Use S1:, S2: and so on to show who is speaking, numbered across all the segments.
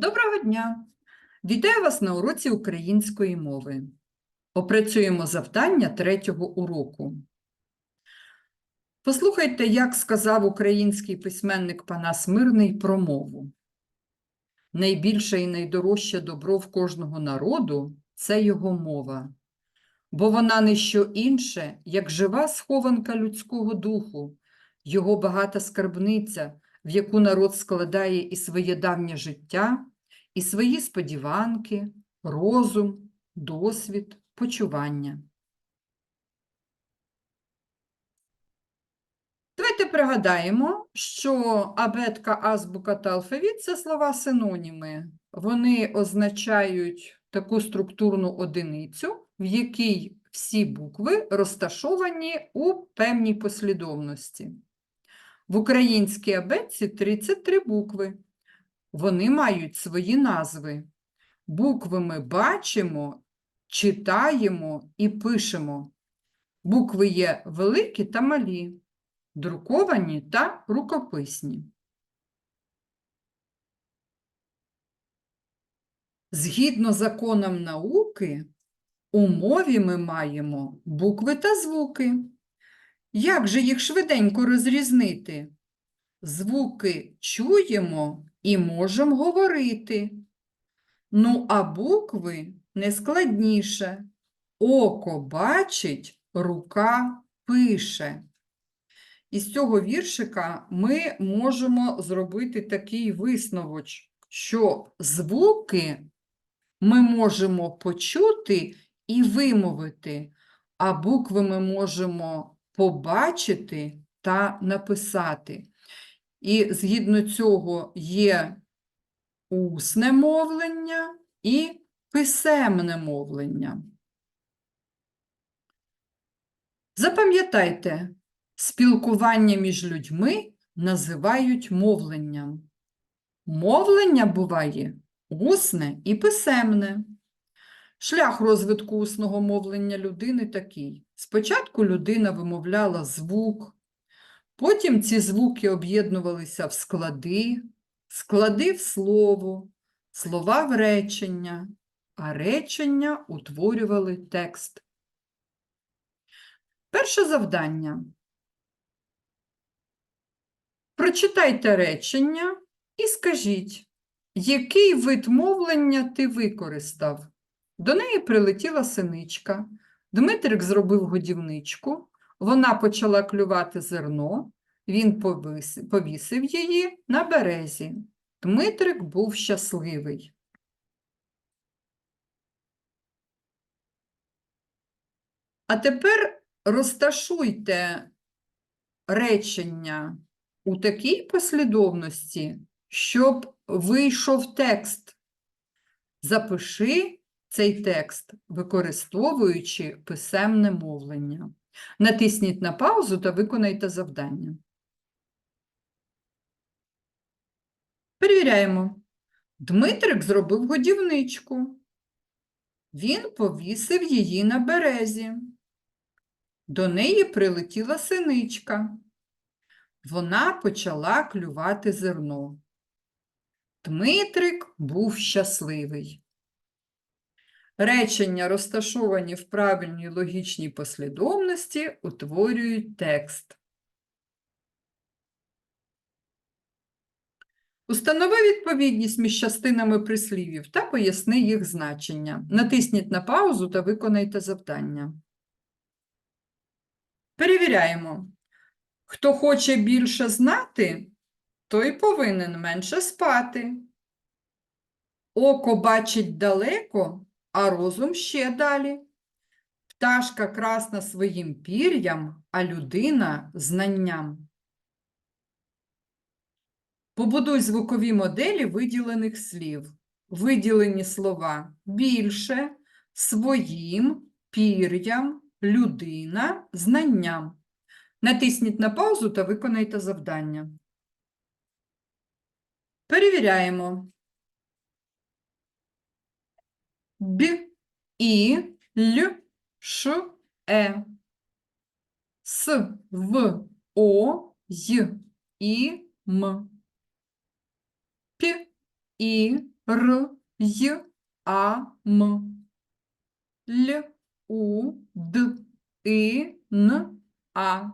S1: Доброго дня! Вітаю вас на уроці української мови. Опрацюємо завдання третього уроку. Послухайте, як сказав український письменник Панас Мирний про мову. Найбільше і найдорожче добро в кожного народу це його мова, бо вона не що інше, як жива схованка людського духу, його багата скарбниця, в яку народ складає і своє давнє життя, і свої сподіванки, розум, досвід, почування. Давайте пригадаємо, що абетка, азбука та алфавіт це слова синоніми. Вони означають таку структурну одиницю, в якій всі букви розташовані у певній послідовності. В українській абетці 33 букви. Вони мають свої назви. Букви ми бачимо, читаємо і пишемо. Букви є великі та малі, друковані та рукописні. Згідно законам науки, у мові ми маємо букви та звуки. Як же їх швиденько розрізнити? Звуки чуємо і можемо говорити. Ну, а букви не складніше. Око бачить, рука пише. Із цього віршика ми можемо зробити такий висновок, що звуки ми можемо почути і вимовити, а букви ми можемо побачити та написати. І згідно цього є усне мовлення і писемне мовлення. Запам'ятайте, спілкування між людьми називають мовленням. Мовлення буває усне і писемне. Шлях розвитку усного мовлення людини такий. Спочатку людина вимовляла звук, потім ці звуки об'єднувалися в склади, склади в слово, слова в речення, а речення утворювали текст. Перше завдання. Прочитайте речення і скажіть, який вид мовлення ти використав? До неї прилетіла синичка. Дмитрик зробив годівничку, вона почала клювати зерно, він повісив її на березі. Дмитрик був щасливий. А тепер розташуйте речення у такій послідовності, щоб вийшов текст. Запиши цей текст, використовуючи писемне мовлення. Натисніть на паузу та виконайте завдання. Перевіряємо. Дмитрик зробив годівничку. Він повісив її на березі. До неї прилетіла синичка. Вона почала клювати зерно. Дмитрик був щасливий. Речення, розташовані в правильній логічній послідовності, утворюють текст. Установи відповідність між частинами прислів'їв та поясни їх значення. Натисніть на паузу та виконайте завдання. Перевіряємо. Хто хоче більше знати, той повинен менше спати. Око бачить далеко, а розум ще далі. Пташка красна своїм пір'ям, а людина знанням. Побудуй звукові моделі виділених слів. Виділені слова більше, своїм, пір'ям, людина, знанням. Натисніть на паузу та виконайте завдання. Перевіряємо. Б, І, Л, Ш, Е. С, В, О, Й, І, М. П, І, Р, Й, А, М. Л, У, Д, И, Н, А.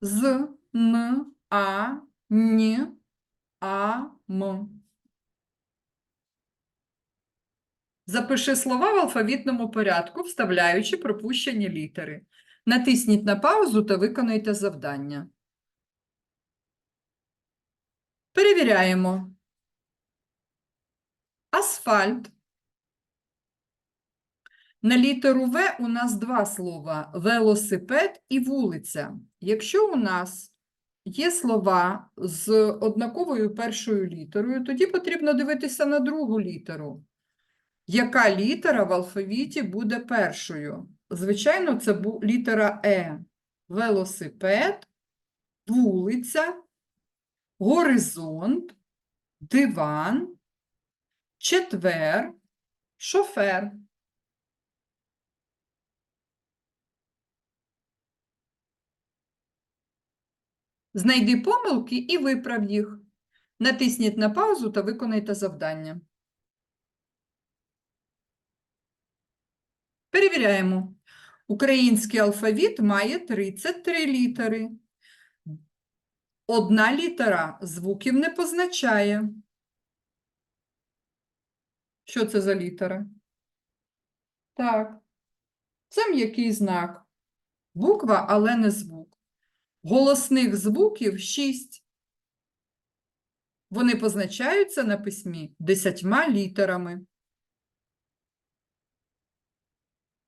S1: З, Н, А, Н, А, М. Запиши слова в алфавітному порядку, вставляючи пропущені літери. Натисніть на паузу та виконайте завдання. Перевіряємо. Асфальт. На літеру В у нас два слова – велосипед і вулиця. Якщо у нас є слова з однаковою першою літерою, тоді потрібно дивитися на другу літеру. Яка літера в алфавіті буде першою? Звичайно, це літера Е. Велосипед, вулиця, горизонт, диван, четвер, шофер. Знайди помилки і виправ їх. Натисніть на паузу та виконайте завдання. Перевіряємо. Український алфавіт має 33 літери. Одна літера звуків не позначає. Що це за літера? Так. Це м'який знак. Буква, але не звук. Голосних звуків 6. Вони позначаються на письмі десятьма літерами.